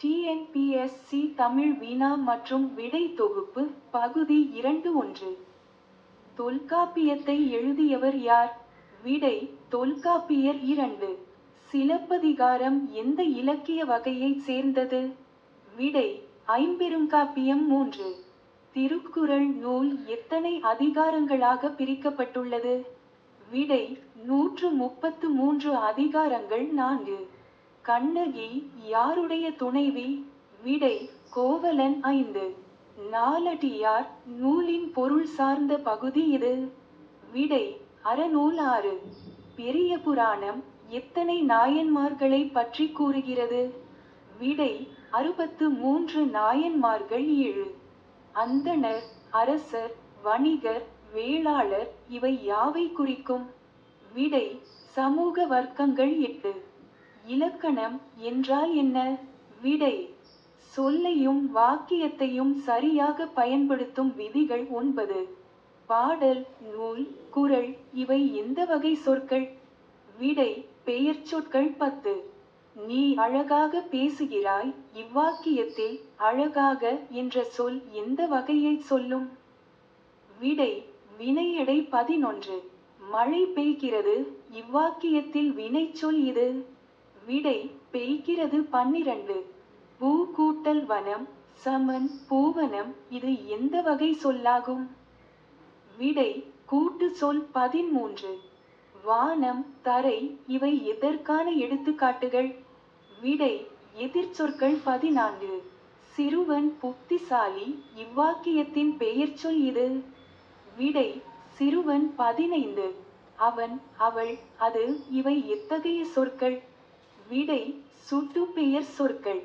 TNPSC Tamil வினா மற்றும் விடை தொகுப்பு பகுதி இரண்டு ஒன்று. தொல்காப்பியத்தை எழுதியவர் யார்? விடை தொல்காப்பியர் இரண்டு. சிலப்பதிகாரம் எந்த இலக்கிய வகையைச் சேர்ந்தது? விடை ஐம்பெருங்காப்பியம் மூன்று. திருக்குறள் நூல் எத்தனை அதிகாரங்களாக பிரிக்கப்பட்டுள்ளது? விடை நூற்று முப்பத்து மூன்று அதிகாரங்கள் நான்கு. கண்ணகி யாருடைய துணைவி? விடை கோவலன் ஐந்து. நாலடியார் நூலின் பொருள் சார்ந்த பகுதி இது. விடை அறநூல் ஆறு. பெரிய புராணம் எத்தனை நாயன்மார்களை பற்றி கூறுகிறது? விடை அறுபத்து மூன்று நாயன்மார்கள் ஏழு. அந்தணர் அரசர் வணிகர் வேளாளர் இவை யாவை குறிக்கும்? விடை சமூக வர்க்கங்கள் எட்டு. இலக்கணம் என்றால் என்ன? விடை. சொல்லையும் வாக்கியத்தையும் சரியாக பயன்படுத்தும் விதிகள் ஒன்பது. பாடல் நூல் குறள் இவை எந்த வகை சொற்கள்? விடை பெயர் சொற்கள் பத்து. நீ அழகாக பேசுகிறாய் இவ்வாக்கியத்தில் அழகாக என்ற சொல் எந்த வகையை சொல்லும்? விடை வினையடை பதினொன்று. மழை பெய்கிறது இவ்வாக்கியத்தில் வினைச்சொல் இது. விடை பெய்கிறது பன்னிரண்டு. பூ கூட்டல் வனம் சமன் பூவனம் இது எந்த வகை சொல்லாகும்? விடை கூட்டு சொல் பதிமூன்று வானம் தரை இவை எதற்கான எடுத்துக்காட்டுகள்? விடை எதிர்ச்சொற்கள் பதினான்கு. சிறுவன் புத்திசாலி இவ்வாக்கியத்தின் பெயர்ச்சொல் இது. விடை சிறுவன் பதினைந்து. அவன் அவள் அது இவை எத்தகைய சொற்கள்? விடை சுட்டு பெயர் சொற்கள்.